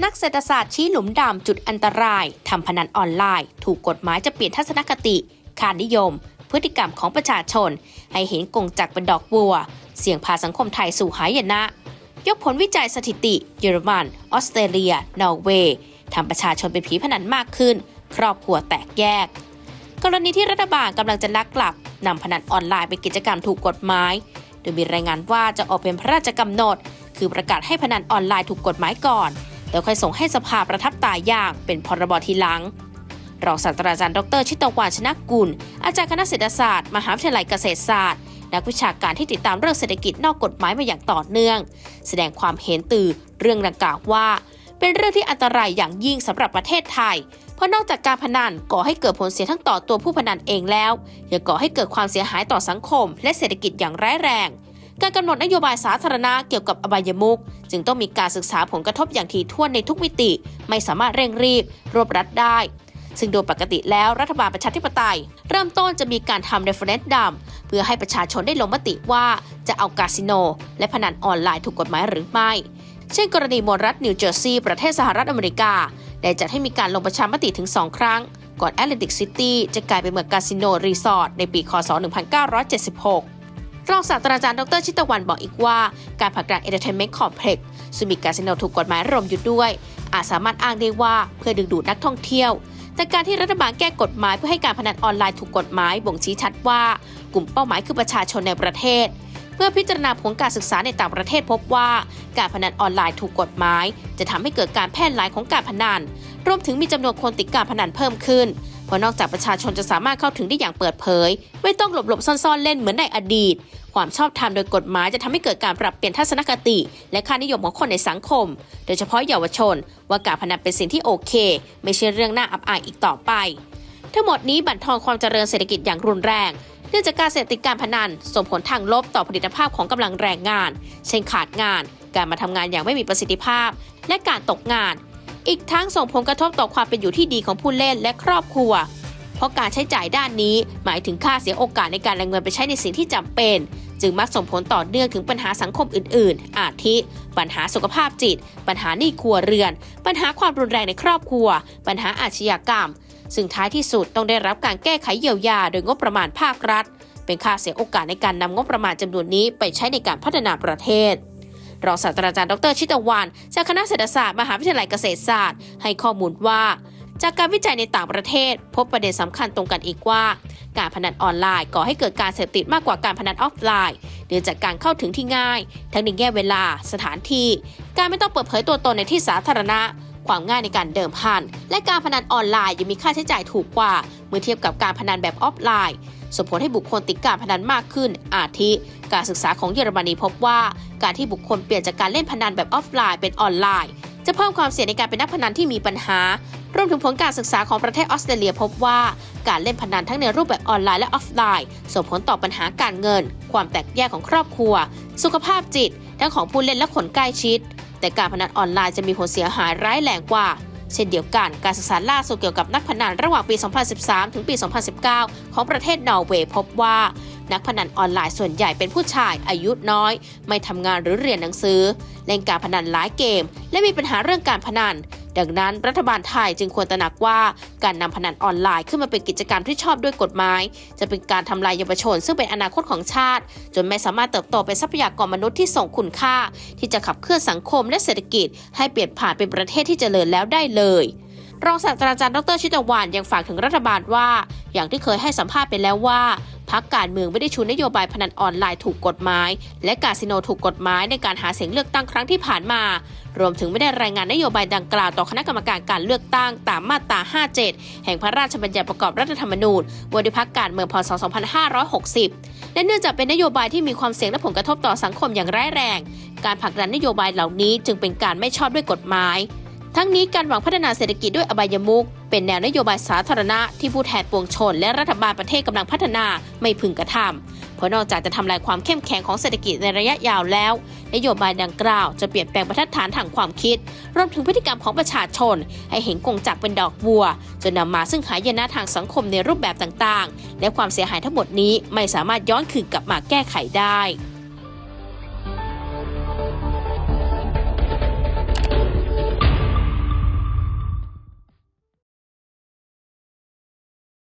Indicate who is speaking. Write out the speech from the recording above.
Speaker 1: นักเศรษฐศาสตร์ชี้หลุมดำจุดอันตรายทำพนันออนไลน์ ถูกกฎหมายจะเปลี่ยนทัศนคติ ค่านิยม พฤติกรรมของประชาชน ให้เห็นกงจักรเป็นดอกบัว เสี่ยงพาสังคมไทยสู่หายนะ ยกผลวิจัยสถิติ เยอรมัน ออสเตรเลีย นอร์เวย์ทำประชาชนเป็นผีพนันมากขึ้น ครอบครัวแตกแยก กรณีที่รัฐบาลกำลังจะลักกลับนำพนันออนไลน์เป็นกิจกรรมถูกกฎหมาย โดยมีรายงานว่าจะออกเป็นพระราชกำหนด คือประกาศให้พนันออนไลน์ถูกกฎหมายก่อน แล้วค่อยส่งให้สภาประทับตาอย่างเป็นพรบทีหลัง รองศาสตราจารย์ดรชิตวานชนะกุล อาจารย์คณะเศรษฐศาสตร์ มหาวิทยาลัยเกษตรศาสตร์นักวิชาการที่ติดตามเรื่องเศรษฐกิจนอกกฎหมายมาอย่างต่อเนื่อง แสดงความเห็นตื่นเรื่องดังกล่าวว่า เป็นเรื่องที่อันตรายอย่างยิ่งสำหรับประเทศไทย เพราะนอกจากการพนันก่อให้เกิดผลเสียทั้งต่อตัวผู้พนันเองแล้วยังก่อให้เกิดความเสียหายต่อสังคม และเศรษฐกิจอย่างร้ายแรง การกำหนดนโยบายสาธารณะเกี่ยวกับอบายมุขจึงต้องมีการศึกษาผลกระทบอย่างถี่ถ้วนในทุกมิติ ไม่สามารถเร่งรีบ รวบรัดได้ ซึ่งโดยปกติแล้วรัฐบาลประชาธิปไตย เริ่มต้นจะมีการทำเรฟเฟรนดัมเพื่อให้ประชาชนได้ลงมติว่าจะเอาคาสิโน และพนันออนไลน์ถูกกฎหมายหรือไม่ เช่น กรณีมลรัฐนิวเจอร์ซีย์ประเทศสหรัฐอเมริกา ได้จัดให้มีการลงประชามติถึง2ครั้ง ก่อนแอตแลนติกซิตี้จะกลายเป็นเมืองคาสิโนรีสอร์ทในปีคศ 1976 รองศาสตราจารย์ดรชิตวันบอกอีกว่า การผลักดัน Entertainment Complex ซึ่งมีคาสิโนถูกกฎหมายรวมอยู่ด้วย อาจสามารถอ้างได้ว่าเพื่อดึงดูดนักท่องเที่ยว แต่การที่รัฐบาลแก้กฎหมายเพื่อให้การพนันออนไลน์ถูกกฎหมายบ่งชี้ชัดว่า กลุ่มเป้าหมายคือประชาชนในประเทศเพื่อพิจารณาผลการศึกษาในต่างประเทศพบว่า การพนันออนไลน์ถูกกฎหมาย จะทำให้เกิดการแพร่หลายของการพนันรวมถึงมีจำนวนคนติดการพนันเพิ่มขึ้น ราะนอกจากประชาชนจะสามารถเข้าถึงได้อย่างเปิดเผย ไม่ต้องหลบๆซ่อนๆเล่นเหมือนในอดีต ความชอบธรรมโดยกฎหมายจะทำให้เกิดการปรับเปลี่ยนทัศนคติ และค่านิยมของคนในสังคม โดยเฉพาะเยาวชน ว่าการพนันเป็นสิ่งที่โอเค ไม่ใช่เรื่องน่าอับอายอีกต่อไป ทั้งหมดนี้บั่นทอนความเจริญเศรษฐกิจอย่างรุนแรงเนื่องจากการเสพติดการพนันส่งผลทางลบต่อผลิตภาพของกำลังแรงงาน เช่นขาดงาน การมาทำงานอย่างไม่มีประสิทธิภาพ และการตกงาน อีกทั้งส่งผลกระทบต่อความเป็นอยู่ที่ดีของผู้เล่นและครอบครัว เพราะการใช้จ่ายด้านนี้หมายถึงค่าเสียโอกาสในการแรงเงินไปใช้ในสิ่งที่จำเป็น จึงมักส่งผลต่อเนื่องถึงปัญหาสังคมอื่น ๆ อาทิ ปัญหาสุขภาพจิต ปัญหาหนี้ครัวเรือน ปัญหาความรุนแรงในครอบครัว ปัญหาอาชญากรรม ซึ่งท้ายที่สุดต้องได้รับการแก้ไขเยียวยา โดยงบประมาณภาครัฐ เป็นค่าเสียโอกาสในการนำงบประมาณจำนวนนี้ไปใช้ในการพัฒนาประเทศ รองศาสตราจารย์ดรชิตวัน จากคณะเศรษฐศาสตร์มหาวิทยาลัยเกษตรศาสตร์ ให้ข้อมูลว่า จากการวิจัยในต่างประเทศ พบประเด็นสำคัญตรงกันอีกว่า การพนันออนไลน์ก่อให้เกิดการเสพติดมากกว่าการพนันออฟไลน์เนื่องจากการเข้าถึงที่ง่าย ทั้งในแง่เวลา สถานที่ การไม่ต้องเปิดเผยตัวตนในที่สาธารณะความง่ายในการเดิมพัน และการพนันออนไลน์ยังมีค่าใช้จ่ายถูกกว่า เมื่อเทียบกับการพนันแบบออฟไลน์ส่งผลให้บุคคลติดการพนันมากขึ้น อาทิ การศึกษาของเยอรมนีพบว่า การที่บุคคลเปลี่ยนจากการเล่นพนันแบบออฟไลน์เป็นออนไลน์ จะเพิ่มความเสี่ยงในการเป็นนักพนันที่มีปัญหารวมถึงผลการศึกษาของประเทศออสเตรเลียพบว่า การเล่นพนันทั้งในรูปแบบออนไลน์และออฟไลน์ ส่งผลต่อปัญหาการเงิน ความแตกแยกของครอบครัว สุขภาพจิต ทั้งของผู้เล่นและคนใกล้ชิด แต่การพนันออนไลน์จะมีผลเสียหายร้ายแรงกว่า เช่นเดียวกัน การศึกษาล่าสุดเกี่ยวกับนักพนันระหว่างปี 2013 ถึงปี 2019 ของประเทศนอร์เวย์พบว่า นักพนันออนไลน์ส่วนใหญ่เป็นผู้ชายอายุน้อย ไม่ทำงานหรือเรียนหนังสือ เล่นการพนันหลายเกม และมีปัญหาเรื่องการพนัน ดังนั้นรัฐบาลไทยจึงควรตระหนักว่าการนำพนันออนไลน์ขึ้นมาเป็นกิจกรรมที่ชอบด้วยกฎหมาย จะเป็นการทำลายเยาวชน ซึ่งเป็นอนาคตของชาติ จนไม่สามารถเติบโตเป็นทรัพยากรมนุษย์ที่ส่งคุณค่า ที่จะขับเคลื่อนสังคมและเศรษฐกิจ ให้เปลี่ยนผ่านเป็นประเทศที่เจริญแล้วได้เลย รองศาสตราจารย์ดรชิตวานยังฝากถึงรัฐบาลว่า อย่างที่เคยให้สัมภาษณ์ไปแล้วว่าพักการเมืองไม่ได้ชูนโยบายพนันออนไลน์ถูกกฎหมาย และกาสิโนถูกกฎหมายในการหาเสียงเลือกตั้งครั้งที่ผ่านมา รวมถึงไม่ได้รายงานนโยบายดังกล่าวต่อคณะกรรมการการเลือกตั้งตามมาตรา 57 แห่งพระราชบัญญัติประกอบรัฐธรรมนูญบริพักการเมืองพศ 2560 และเนื่องจากเป็นนโยบายที่มีความเสี่ยงและผลกระทบต่อสังคมอย่างร้ายแรง การผลักดันนโยบายเหล่านี้จึงเป็นการไม่ชอบด้วยกฎหมาย ทั้งนี้การหวังพัฒนาเศรษฐกิจด้วยอบายมุขเป็นแนวนโยบายสาธารณะที่ผู้แทนปวงชน และรัฐบาลประเทศกำลังพัฒนาไม่พึงกระทำเพราะนอกจากจะทำลายความเข้มแข็งของเศรษฐกิจในระยะยาวแล้ว นโยบายดังกล่าวจะเปลี่ยนแปลงบรรทัดฐานทางความคิด รวมถึงพฤติกรรมของประชาชน ให้เห็นกงจักเป็นดอกบัว จนนำมาซึ่งหายนะทางสังคมในรูปแบบต่างๆ และความเสียหายทั้งหมดนี้ไม่สามารถย้อนคืนกลับมาแก้ไขได้